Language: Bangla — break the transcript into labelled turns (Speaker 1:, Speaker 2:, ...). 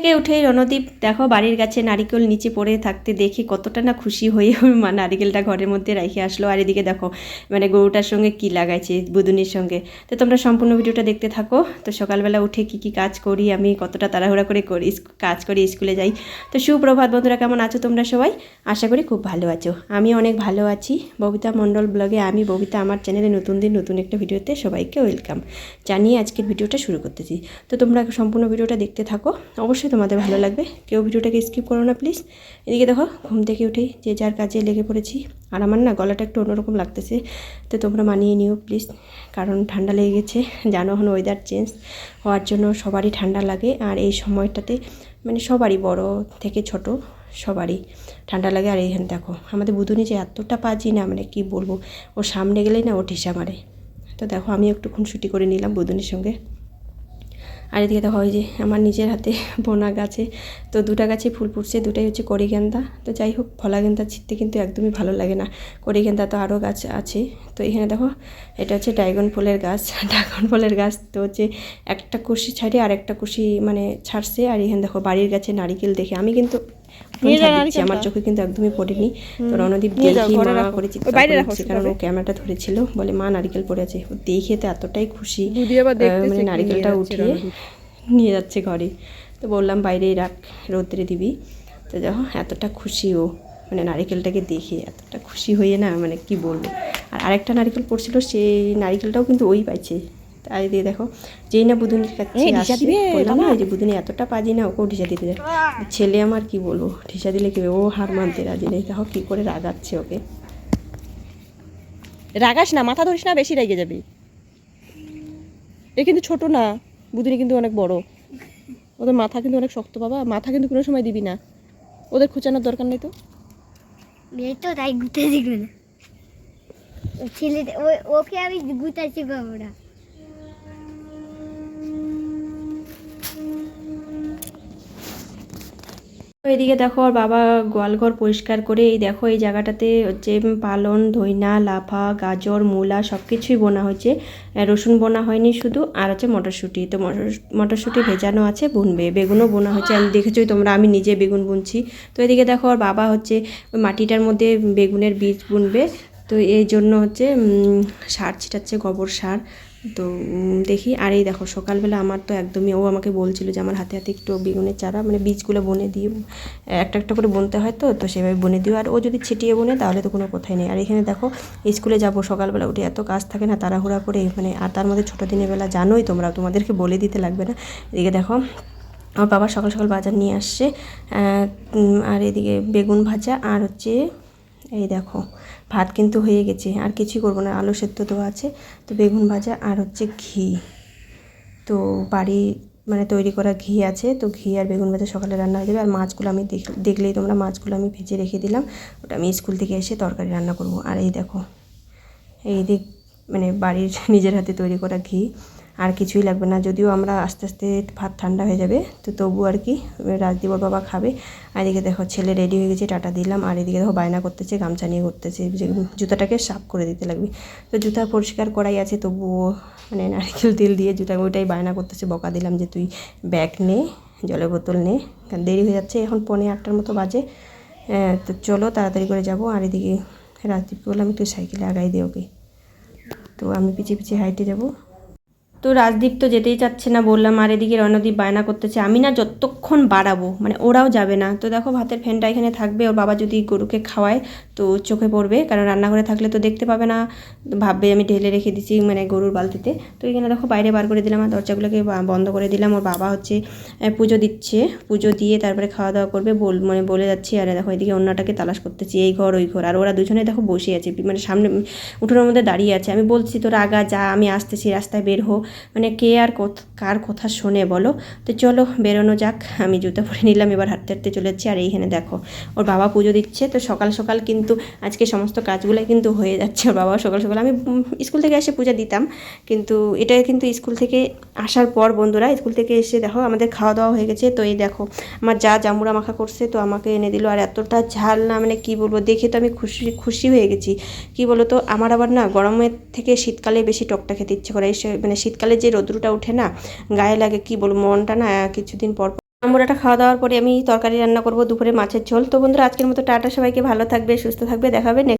Speaker 1: থেকে উঠেই রণদীপ, দেখো বাড়ির গাছে নারিকেল নিচে পড়ে থাকতে দেখি কতটা না খুশি হয়ে মা নারিকেলটা ঘরের মধ্যে রেখে আসলো। আর এদিকে দেখো মানে গরুটার সঙ্গে কি লাগাইছে বুদুনির সঙ্গে। তো তোমরা সম্পূর্ণ ভিডিওটা দেখতে থাকো। তো সকালবেলা উঠে কি কি কাজ করি, আমি কতটা তাড়াহুড়া করে করি কাজ করি, স্কুলে যাই। তো সুপ্রভাত বন্ধুরা, কেমন আছো তোমরা সবাই? আশা করি খুব ভালো আছো। আমি অনেক ভালো আছি। ববিতা মণ্ডল ব্লগে আমি, ববিতা আমার চ্যানেলে নতুন দিন, নতুন একটা ভিডিওতে সবাইকে ওয়েলকাম। জানিয়ে আজকের ভিডিওটা শুরু করতেছি। তো তোমরা সম্পূর্ণ ভিডিওটা দেখতে থাকো। অবশ্যই তোমাদের ভালো লাগবে। কেউ ভিডিওটাকে স্কিপ করো না প্লিজ এদিকে দেখো, ঘুম থেকে উঠেই যে যার কাজে লেগে পড়েছি। আর আমার না গলাটা একটু অন্যরকম লাগতেছে, তো তোমরা মানিয়ে নিও প্লিজ কারণ ঠান্ডা লেগে গেছে, জানো এখন ওয়েদার চেঞ্জ হওয়ার জন্য সবারই ঠান্ডা লাগে। আর এই সময়টাতে মানে সবারই বড় থেকে ছোট সবারই ঠান্ডা লাগে। আর এইখানে দেখো, আমাদের বুধুনি যে এতটা পাজি না মানে কি বলব? ওর সামনে গেলেই না ও ঠেসা মারে। তো দেখো আমি একটু খুনসুটি করে নিলাম বুধুনির সঙ্গে। আর এদিকে দেখা হয় যে আমার নিজের হাতে বোনা গাছে। তো দুটা গাছে ফুল ফুটছে, দুটাই হচ্ছে করিগেন্দা তো যাই হোক ফলা গেন্দা ছিটতে কিন্তু একদমই ভালো লাগে না। করিগেন্দা তো আরও গাছ আছে। তো এখানে দেখো, এটা হচ্ছে ড্রাগন ফুলের গাছ। ড্রাগন ফুলের গাছ তো হচ্ছে একটা কুশি ছাড়ে আর একটা কুশি মানে ছাড়ছে। আর এখানে দেখো, বাড়ির গাছে নারিকেল দেখে। আমি কিন্তু আমার। চোখে কিন্তু একদমই পড়েনি। তো রণদীপ
Speaker 2: নিয়ে
Speaker 1: দেখি মা করে চিৎকার
Speaker 2: বাইরে
Speaker 1: কারণ ও ক্যামেরাটা ধরেছিল। বলে মা নারিকেল পড়ে আছে। দেখে তো এতটাই খুশি। মানে নারিকেলটা উঠিয়ে নিয়ে যাচ্ছে ঘরে। তো বললাম বাইরেই রাখ রৌদ্রে দিবি। তো দেখো এতটা খুশি ও। মানে নারিকেলটাকে দেখে এতটা খুশি হয়ে না মানে কি বলব। আর আরেকটা নারিকেল পড়ছিল সেই নারিকেলটাও কিন্তু ওই পাইছে। তাই দিয়ে দেখো যেই না বুধুনির কাছে আসে, বললাম না যে বুধুনি এতটা পাজি না ওকেও ঢিসা দিতে যায় ছেলে আমার কি বলব ঢিসা দিলে কি ও হার মানতে রাজি নেই দেখো কি করে রাগাচ্ছে ওকে।
Speaker 2: রাগাস না মাথা ধরিস না বেশি রেগে যাবি। এ কিন্তু ছোট না বুদিনি কিন্তু অনেক বড়। ওদের মাথা কিন্তু অনেক শক্ত বাবা। মাথা কিন্তু কোনো সময় দিবি না। ওদের খুঁচানোর দরকার নেই তো।
Speaker 3: এই তো তাই গুতে দেখবে না। ও ছেলে ওকে আমি গুতাচ্ছি পাবো
Speaker 1: এদিকে দেখো ওর বাবা গোয়ালঘর পরিষ্কার করে, এই দেখো এই জায়গাটাতে হচ্ছে পালন, ধইনা, লাফা, গাজর, মূলা সব কিছুই বোনা হয়েছে। রসুন বোনা হয়নি শুধু, আর হচ্ছে মটরশুঁটি। তো মটর- মটরশুঁটি ভেজানো আছে, বুনবে, বেগুনও বোনা হয়েছে। আমি দেখেছোই তোমরা, আমি নিজে বেগুন বুনছি। তো এদিকে দেখো ওর বাবা হচ্ছে মাটিটার মধ্যে বেগুনের বীজ বুনবে। তো এই জন্য হচ্ছে সার ছিটাচ্ছে, গোবর সার। তো দেখি। আর এই দেখো, সকালবেলা আমার তো একদমই, ও আমাকে বলছিল যে আমার হাতে হাতে একটু বেগুনের চারা মানে বীজগুলো বনে দিয়ে একটা একটা করে বুনতে হয় তো তো সেভাবে বনে দিও। আর ও যদি ছিটিয়ে বনে, তাহলে তো কোনো কথাই নেই। আর এখানে দেখো, স্কুলে যাব, সকালবেলা উঠে এত কাজ থাকে না, তাড়াহুড়া করে মানে আর তার মধ্যে ছোটো দিনের বেলা জানোই তোমরা, তোমাদেরকে বলে দিতে লাগবে না। এদিকে দেখো, আমার বাবা সকাল সকাল বাজার নিয়ে আসছে। আর এদিকে বেগুন ভাজা, আর হচ্ছে এই দেখো, ভাত কিন্তু হয়ে গেছে, আর কিছুই করব না, আলু সেদ্ধ তো আছে। তো বেগুন ভাজা আর হচ্ছে ঘি। তো বাড়ি মানে তৈরি করা ঘি আছে, তো ঘি আর বেগুন ভাজা সকালে রান্না হয়ে যাবে। আর মাছগুলো আমি দেখ- দেখলেই তোমরা মাছগুলো আমি ভেজে রেখে দিলাম। ওটা আমি স্কুল থেকে এসে তরকারি রান্না করব। আর এই দেখো, এই দিক মানে বাড়ির নিজের হাতে তৈরি করা ঘি। আর কিছুই লাগবে না। যদিও আমরা আস্তে আস্তে ভাত ঠান্ডা হয়ে যাবে, তো তবু আর কি রাজদীপর বাবা খাবে। আর এদিকে দেখো, ছেলে রেডি হয়ে গেছে, টাটা দিলাম। আর এদিকে দেখো, বায়না করতেছে, গামছা নিয়ে ঘুরতেছে। যে জুতাটাকে সাফ করে দিতে লাগবে। তো জুতা পরিষ্কার করাই আছে, তবুও মানে নারকেল তেল দিয়ে জুতা, ওইটাই বায়না করতেছে, বকা দিলাম যে তুই ব্যাগ নে, জলের বোতল নে। কারণ দেরি হয়ে যাচ্ছে, এখন পনে আটটার মতো বাজে। তো চলো, তাড়াতাড়ি করে যাব। আর এদিকে রাজদীপকে বললাম, একটু সাইকেলে আগাই দে ওকে। তো আমি পিছিয়ে পিছিয়ে হাইটে যাব। তো রাজদীপ তো যেতেই চাচ্ছে না, বললাম, আর এদিকে রণদীপ বায়না করতেছে, আমি না যতক্ষণ বাড়াবো মানে ওরাও যাবে না। তো দেখো, ভাতের ফ্যানটা এখানে থাকবে, ওর বাবা যদি গরুকে খাওয়ায় তো চোখে পড়বে, কারণ রান্নাঘরে থাকলে তো দেখতে পাবে না, ভাববে আমি ঢেলে রেখে দিছি মানে গরুর বালতিতে। তো এখানে দেখো, বাইরে বার করে দিলাম আর দরজাগুলোকে বন্ধ করে দিলাম, ওর বাবা হচ্ছে পুজো দিচ্ছে, পুজো দিয়ে তারপরে খাওয়া দাওয়া করবে, বল মানে বলে যাচ্ছি, আর দেখো, এদিকে অন্যটাকে তালাশ করতেছি, এই ঘর, ওই ঘর। আর ওরা দুজনে দেখো বসে আছে মানে সামনে, উঠোনের মধ্যে দাঁড়িয়ে আছে। আমি বলছি, তোর আগা, যা, আমি আসতেছি, রাস্তায় বের হো। মানে কে আর কার কথা শোনে বলো। তো চলো বেরোনো যাক, আমি জুতো পরে নিলাম, এবার হাঁটতে হাঁটতে চলে যাচ্ছি। আর এইখানে দেখো, ওর বাবা পুজো দিচ্ছে, তো সকাল সকাল কিন্তু আজকে সমস্ত কাজগুলোই কিন্তু হয়ে যাচ্ছে। ওর বাবা সকাল সকাল, আমি স্কুল থেকে এসে পূজা দিতাম, কিন্তু এটা কিন্তু স্কুল থেকে আসার পর বন্ধুরা, স্কুল থেকে এসে দেখো আমাদের খাওয়া দাওয়া হয়ে গেছে। তো এই দেখো, আমার যা জামুরা মাখা করছে, তো আমাকে এনে দিল। আর এতটা ঝাল না মানে কি বলব, দেখে তো আমি খুশি খুশি হয়ে গেছি। কি বলো তো আমার আবার না গরমের থেকে শীতকালে বেশি টকটা খেতে ইচ্ছে করে মানে শীতকালে যে রোদ্রুটা ওঠে না, গায়ে লাগে, কি বলব, মনটা না কিছুদিন পর আমরাটা খাওয়া দাওয়ার পরে আমি তরকারি রান্না করব দুপুরে মাছের ঝোল। তো বন্ধুরা, আজকের মতো টাটা, সবাইকে ভালো থাকবে, সুস্থ থাকবে, দেখাবে